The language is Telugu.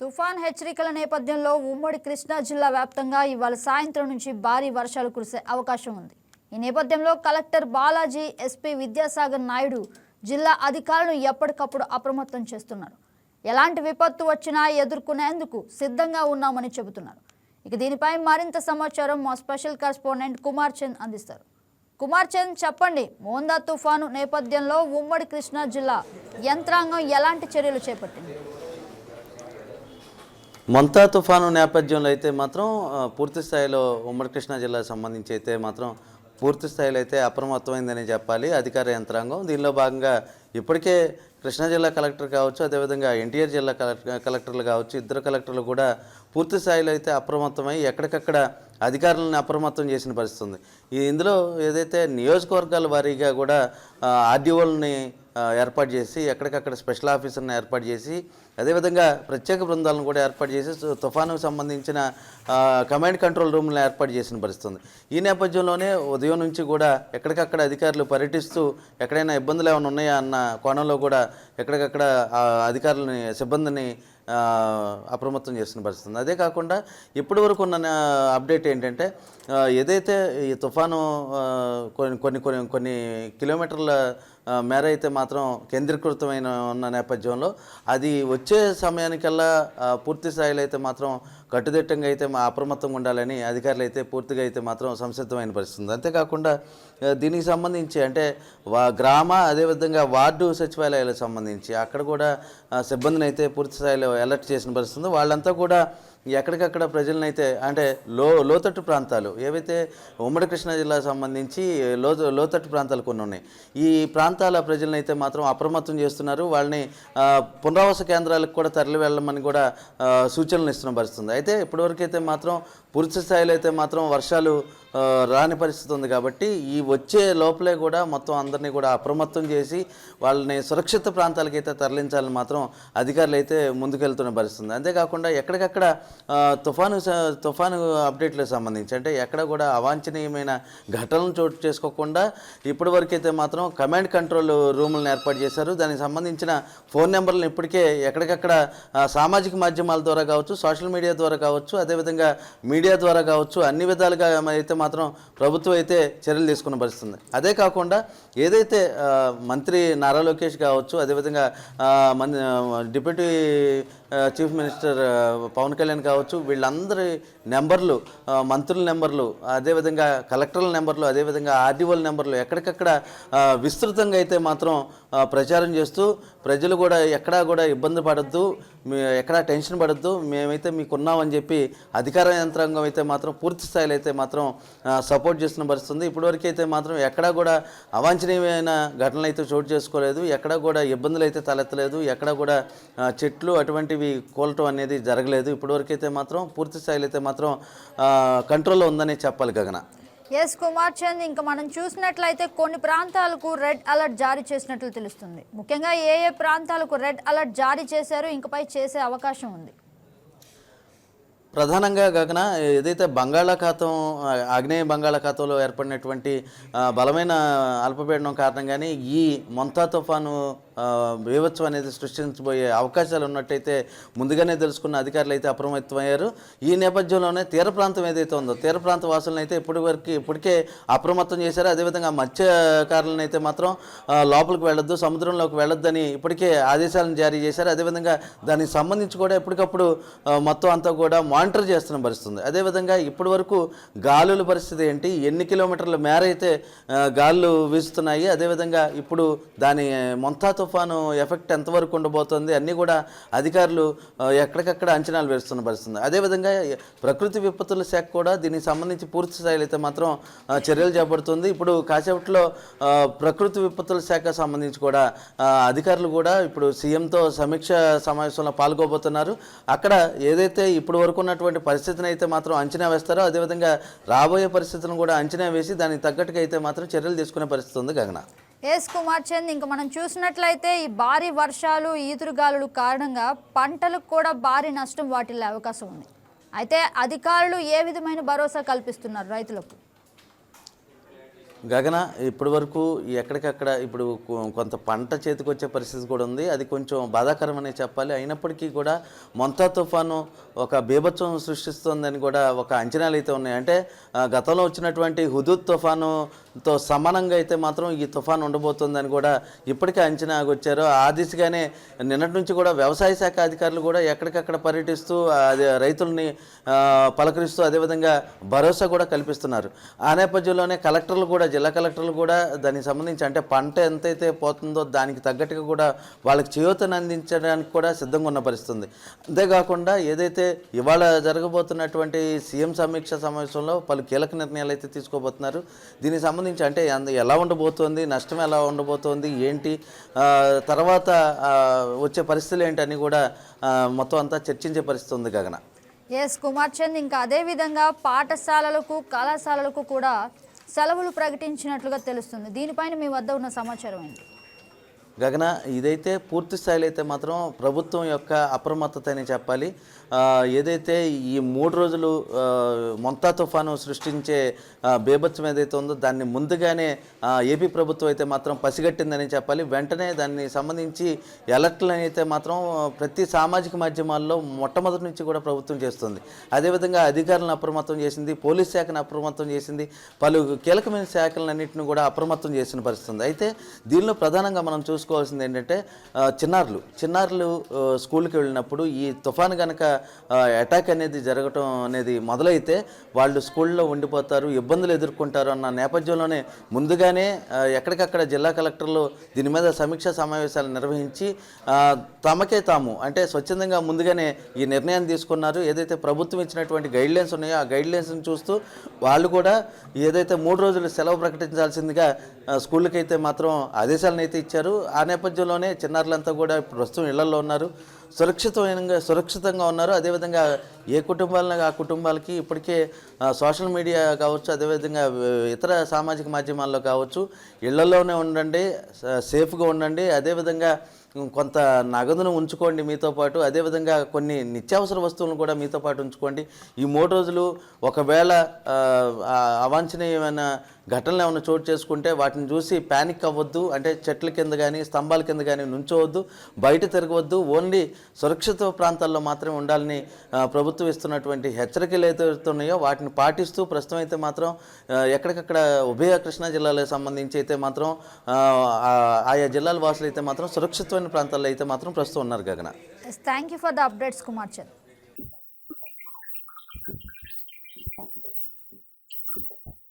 తుఫాన్ హెచ్చరికల నేపథ్యంలో ఉమ్మడి కృష్ణా జిల్లా వ్యాప్తంగా ఇవాళ సాయంత్రం నుంచి భారీ వర్షాలు కురిసే అవకాశం ఉంది. ఈ నేపథ్యంలో కలెక్టర్ బాలాజీ ఎస్పీ విద్యాసాగర్ నాయుడు జిల్లా అధికారులను ఎప్పటికప్పుడు అప్రమత్తం చేస్తున్నారు. ఎలాంటి విపత్తు వచ్చినా ఎదుర్కొనేందుకు సిద్ధంగా ఉన్నామని చెబుతున్నారు. ఇక దీనిపై మరింత సమాచారం మా స్పెషల్ కరెస్పాండెంట్ కుమార్ చంద్ అందిస్తారు. కుమార్ చంద్ చెప్పండి మోందా తుఫాను నేపథ్యంలో ఉమ్మడి కృష్ణా జిల్లా యంత్రాంగం ఎలాంటి చర్యలు చేపట్టింది? మంతా తుఫాను నేపథ్యంలో అయితే మాత్రం పూర్తి స్థాయిలో ఉమ్మడి కృష్ణా జిల్లా సంబంధించి అయితే మాత్రం పూర్తి స్థాయిలో అయితే అప్రమత్తమైందని చెప్పాలి అధికార యంత్రాంగం. దీనిలో భాగంగా ఇప్పటికే కృష్ణా జిల్లా కలెక్టర్ కావచ్చు అదేవిధంగా ఎన్టీఆర్ జిల్లా కలెక్టర్ కలెక్టర్లు కావచ్చు ఇద్దరు కలెక్టర్లు కూడా పూర్తి స్థాయిలో అయితే అప్రమత్తమై ఎక్కడికక్కడ అధికారులను అప్రమత్తం చేసిన పరిస్థితి ఉంది. ఇందులో ఏదైతే నియోజకవర్గాల వారీగా కూడా ఆర్డీఓలని ఏర్పాటు చేసి ఎక్కడికక్కడ స్పెషల్ ఆఫీసర్ని ఏర్పాటు చేసి అదేవిధంగా ప్రత్యేక బృందాలను కూడా ఏర్పాటు చేసి తుఫానుకు సంబంధించిన కమాండ్ కంట్రోల్ రూమ్లను ఏర్పాటు చేసిన పరిస్థితుంది. ఈ నేపథ్యంలోనే ఉదయం నుంచి కూడా ఎక్కడికక్కడ అధికారులు పర్యటిస్తూ ఎక్కడైనా ఇబ్బందులు ఏమైనా ఉన్నాయా అన్న కోణంలో కూడా ఎక్కడికక్కడ అధికారులని సిబ్బందిని అప్రమత్తం చేస్తున్న పరిస్థితి ఉంది. అదే కాకుండా ఇప్పటి వరకు ఉన్న అప్డేట్ ఏంటంటే ఏదైతే ఈ తుఫాను కొన్ని కొన్ని కొన్ని కొన్ని కిలోమీటర్ల మేర అయితే మాత్రం కేంద్రీకృతమైన ఉన్న నేపథ్యంలో అది వచ్చే సమయానికల్లా పూర్తి స్థాయిలో అయితే మాత్రం కట్టుదిట్టంగా అయితే మా అప్రమత్తంగా ఉండాలని అధికారులు అయితే పూర్తిగా అయితే మాత్రం సంసిద్ధమైన పరిస్థితి ఉంది అంతేకాకుండా దీనికి సంబంధించి అంటే వా గ్రామ అదేవిధంగా వార్డు సచివాలయాలకు సంబంధించి అక్కడ కూడా సిబ్బందిని అయితే పూర్తి స్థాయిలో అలర్ట్ చేసిన పరిస్థితి వాళ్ళంతా కూడా ఎక్కడికక్కడ ప్రజలనైతే అంటే లో లోతట్టు ప్రాంతాలు ఏవైతే ఉమ్మడి కృష్ణా జిల్లా సంబంధించి లో లోతట్టు ప్రాంతాలు కొన్ని ఉన్నాయి ఈ ప్రాంతాల ప్రజలనైతే మాత్రం అప్రమత్తం చేస్తున్నారు. వాళ్ళని పునరావాస కేంద్రాలకు కూడా తరలి వెళ్ళమని కూడా సూచనలు ఇస్తున్న పరిస్థితుంది. అయితే ఇప్పటివరకు అయితే మాత్రం పూర్తి స్థాయిలో అయితే మాత్రం వర్షాలు రాని పరిస్థితి ఉంది కాబట్టి ఈ వచ్చే లోపలే కూడా మొత్తం అందరినీ కూడా అప్రమత్తం చేసి వాళ్ళని సురక్షిత ప్రాంతాలకి అయితే తరలించాలని మాత్రం అధికారులు అయితే ముందుకెళ్తున్న పరిస్థితుంది. అంతేకాకుండా ఎక్కడికక్కడ తుఫాను తుఫాను అప్డేట్లకు సంబంధించి అంటే ఎక్కడ కూడా అవాంఛనీయమైన ఘటనలు చోటు చేసుకోకుండా ఇప్పటి మాత్రం కమాండ్ కంట్రోల్ రూములను ఏర్పాటు చేశారు. దానికి సంబంధించిన ఫోన్ నెంబర్లను ఇప్పటికే ఎక్కడికక్కడ సామాజిక మాధ్యమాల ద్వారా కావచ్చు సోషల్ మీడియా ద్వారా కావచ్చు అదేవిధంగా మీడియా ద్వారా కావచ్చు అన్ని విధాలుగా అయితే మాత్రం ప్రభుత్వం అయితే చర్యలు తీసుకున్న పరిస్థితుంది. అదే కాకుండా ఏదైతే మంత్రి నారా లోకేష్ కావచ్చు అదేవిధంగా ఆ, deputy chief minister Pawan Kalyan కావచ్చు వీళ్ళందరి నెంబర్లు మంత్రుల నెంబర్లు అదేవిధంగా కలెక్టర్ల నెంబర్లు అదేవిధంగా ఆర్డీఓల నెంబర్లు ఎక్కడికక్కడ విస్తృతంగా అయితే మాత్రం ప్రచారం చేస్తూ ప్రజలు కూడా ఎక్కడా కూడా ఇబ్బంది పడద్దు మీ ఎక్కడా టెన్షన్ పడద్దు మేమైతే మీకు ఉన్నామని చెప్పి అధికార యంత్రాంగం అయితే మాత్రం పూర్తి స్థాయిలో అయితే మాత్రం సపోర్ట్ చేస్తున్న పరిస్థితుంది. ఇప్పటివరకు అయితే మాత్రం ఎక్కడా కూడా అవాంఛనీయమైన ఘటనలు అయితే చోటు చేసుకోలేదు ఎక్కడా కూడా ఇబ్బందులు అయితే తలెత్తలేదు ఎక్కడా కూడా చెట్లు అటువంటి అటువంటివి కూలటం అనేది జరగలేదు. ఇప్పటివరకు అయితే మాత్రం పూర్తి స్థాయిలో అయితే మాత్రం కంట్రోల్లో ఉందని చెప్పాలి గగన. ఎస్ కుమార్ చంద్ ఇంకా మనం చూసినట్లయితే కొన్ని ప్రాంతాలకు రెడ్ అలర్ట్ జారీ చేసినట్లు తెలుస్తుంది. ముఖ్యంగా ఏ ఏ ప్రాంతాలకు రెడ్ అలర్ట్ జారీ చేశారు ఇంకపై చేసే అవకాశం ఉంది. ప్రధానంగా గగన ఏదైతే బంగాళాఖాతం ఆగ్నేయ బంగాళాఖాతంలో ఏర్పడినటువంటి బలమైన అల్పపీడనం కారణంగానే ఈ మొంతా తుఫాను బీభత్సం అనేది సృష్టించబోయే అవకాశాలు ఉన్నట్టయితే ముందుగానే తెలుసుకున్న అధికారులు అయితే అప్రమత్తమయ్యారు. ఈ నేపథ్యంలోనే తీర ప్రాంతం ఏదైతే ఉందో తీర ప్రాంత వాసులను అయితే ఇప్పటి వరకు ఇప్పటికే అప్రమత్తం చేశారు. అదేవిధంగా మత్స్యకారులను అయితే మాత్రం లోపలికి వెళ్ళొద్దు సముద్రంలోకి వెళ్ళొద్దని ఇప్పటికే ఆదేశాలను జారీ చేశారు. అదేవిధంగా దానికి సంబంధించి కూడా ఎప్పటికప్పుడు మొత్తం అంతా కూడా మానిటర్ చేస్తున్న పరిస్థితి ఉంది అదేవిధంగా ఇప్పటి వరకు గాలుల పరిస్థితి ఏంటి? ఎన్ని కిలోమీటర్ల మేర అయితే గాలులు వీస్తున్నాయి? అదేవిధంగా ఇప్పుడు దాని మొంతా తుఫాను ఎఫెక్ట్ ఎంతవరకు ఉండబోతోంది అన్నీ కూడా అధికారులు ఎక్కడికక్కడ అంచనాలు వేస్తున్న పరిస్థితుంది. అదేవిధంగా ప్రకృతి విపత్తుల శాఖ కూడా దీనికి సంబంధించి పూర్తి స్థాయిలో అయితే మాత్రం చర్యలు చేపడుతుంది. ఇప్పుడు కాసేపట్లో ప్రకృతి విపత్తుల శాఖ సంబంధించి కూడా అధికారులు కూడా ఇప్పుడు సీఎంతో సమీక్ష సమావేశంలో పాల్గొబోతున్నారు. అక్కడ ఏదైతే ఇప్పుడు వరకు ఉన్నటువంటి పరిస్థితిని అయితే మాత్రం అంచనా వేస్తారో అదేవిధంగా రాబోయే పరిస్థితిని కూడా అంచనా వేసి దానికి తగ్గట్టుగా అయితే మాత్రం చర్యలు తీసుకునే పరిస్థితి ఉంది గగన. ఎస్ కుమార్ చంద్ ఇంకా మనం చూసినట్లయితే ఈ భారీ వర్షాలు ఈదురుగాలులు కారణంగా పంటలకు కూడా భారీ నష్టం వాటిల్లే అవకాశం ఉంది. అయితే అధికారులు ఏ విధమైన భరోసా కల్పిస్తున్నారు రైతులకు? గగన ఇప్పటి వరకు ఎక్కడికక్కడ ఇప్పుడు కొంత పంట చేతికి వచ్చే పరిస్థితి కూడా ఉంది. అది కొంచెం బాధాకరమనే చెప్పాలి. అయినప్పటికీ కూడా మొంతా తుఫాను ఒక బీభత్సం సృష్టిస్తుందని కూడా ఒక అంచనాలు అయితే ఉన్నాయి. అంటే గతంలో వచ్చినటువంటి హుదూద్ తో సమానంగా అయితే మాత్రం ఈ తుఫాను ఉండబోతుందని కూడా ఇప్పటికే అంచనా వచ్చారు ఆ దిశగానే నిన్నటి నుంచి కూడా వ్యవసాయ శాఖ అధికారులు కూడా ఎక్కడికక్కడ పర్యటిస్తూ అది రైతుల్ని పలకరిస్తూ అదేవిధంగా భరోసా కూడా కల్పిస్తున్నారు. ఆ నేపథ్యంలోనే కలెక్టర్లు కూడా జిల్లా కలెక్టర్లు కూడా దానికి సంబంధించి అంటే పంట ఎంతైతే పోతుందో దానికి తగ్గట్టుగా కూడా వాళ్ళకి చేయూతను అందించడానికి కూడా సిద్ధంగా ఉన్న పరిస్థితుంది. అంతేకాకుండా ఏదైతే ఇవాళ జరగబోతున్నటువంటి సీఎం సమీక్ష సమావేశంలో పలు కీలక నిర్ణయాలు అయితే తీసుకోబోతున్నారు. దీనికి సంబంధించి అంటే ఎలా ఉండబోతోంది నష్టం ఎలా ఉండబోతోంది ఏంటి తర్వాత వచ్చే పరిస్థితులు ఏంటని కూడా మొత్తం అంతా చర్చించే పరిస్థితి ఉంది గగన. ఎస్ కుమార్ చంద్ ఇంకా అదే విధంగా పాఠశాలలకు కళాశాలలకు కూడా సెలవులు ప్రకటించినట్లుగా తెలుస్తుంది. దీనిపైన మీ వద్ద ఉన్న సమాచారం ఏంటి? గగన ఇదైతే పూర్తి స్థాయిలో అయితే మాత్రం ప్రభుత్వం యొక్క అప్రమత్తత అని చెప్పాలి. ఏదైతే ఈ మూడు రోజులు మొంతా తుఫాను సృష్టించే బేభత్సం ఏదైతే ఉందో దాన్ని ముందుగానే ఏపీ ప్రభుత్వం అయితే మాత్రం పసిగట్టిందని చెప్పాలి. వెంటనే దాన్ని సంబంధించి అలర్ట్లు అయితే మాత్రం ప్రతి సామాజిక మాధ్యమాల్లో మొట్టమొదటి నుంచి కూడా ప్రభుత్వం చేస్తుంది. అదేవిధంగా అధికారులను అప్రమత్తం చేసింది పోలీస్ శాఖను అప్రమత్తం చేసింది పలు కీలకమైన శాఖలన్నింటిని కూడా అప్రమత్తం చేసిన పరిస్థితి అయితే దీనిలో ప్రధానంగా మనం చూసుకోవాల్సింది ఏంటంటే చిన్నారులు. చిన్నారులు స్కూల్కి వెళ్ళినప్పుడు ఈ తుఫాను కనుక అటాక్ అనేది జరగటం అనేది మొదలైతే వాళ్ళు స్కూల్లో ఉండిపోతారు ఇబ్బందులు ఎదుర్కొంటారు అన్న నేపథ్యంలోనే ముందుగానే ఎక్కడికక్కడ జిల్లా కలెక్టర్లు దీని మీద సమీక్షా సమావేశాలు నిర్వహించి తమకే తాము అంటే స్వచ్ఛందంగా ముందుగానే ఈ నిర్ణయాన్ని తీసుకున్నారు. ఏదైతే ప్రభుత్వం ఇచ్చినటువంటి గైడ్లైన్స్ ఉన్నాయో ఆ గైడ్లైన్స్ని చూస్తూ వాళ్ళు కూడా ఏదైతే మూడు రోజులు సెలవు ప్రకటించాల్సిందిగా స్కూళ్ళకైతే అయితే మాత్రం ఆదేశాలను అయితే ఇచ్చారు. ఆ ఆ నేపథ్యంలోనే చిన్నారులంతా కూడా ఇప్పుడు ప్రస్తుతం ఇళ్ళలో ఉన్నారు. సురక్షితమైన సురక్షితంగా ఉన్నారు. అదేవిధంగా ఏ కుటుంబాలను ఆ కుటుంబాలకి ఇప్పటికే సోషల్ మీడియా కావచ్చు అదేవిధంగా ఇతర సామాజిక మాధ్యమాల్లో కావచ్చు ఇళ్ళలోనే ఉండండి సేఫ్గా ఉండండి. అదేవిధంగా కొంత నగదును ఉంచుకోండి మీతో పాటు. అదేవిధంగా కొన్ని నిత్యావసర వస్తువులను కూడా మీతో పాటు ఉంచుకోండి. ఈ మూడు రోజులు ఒకవేళ అవాంఛనీయమైన ఘటనలు ఏమైనా చోటు చేసుకుంటే వాటిని చూసి ప్యానిక్ అవ్వద్దు. అంటే చెట్ల కింద కానీ స్తంభాల కింద కానీ నుంచోవద్దు. బయట తిరగవద్దు. ఓన్లీ సురక్షిత ప్రాంతాల్లో మాత్రమే ఉండాలని ప్రభుత్వం ఇస్తున్నటువంటి హెచ్చరికలు అయితే ఉన్నాయో వాటిని పాటిస్తూ ప్రస్తుతం అయితే మాత్రం ఎక్కడికక్కడ ఉభయ కృష్ణా జిల్లాలకు సంబంధించి అయితే మాత్రం ఆయా జిల్లాల వాసులు అయితే మాత్రం సురక్షితమైన ప్రాంతాల్లో అయితే మాత్రం ప్రస్తుతం ఉన్నారు Gagana. Thank you for the updates Kumar Chand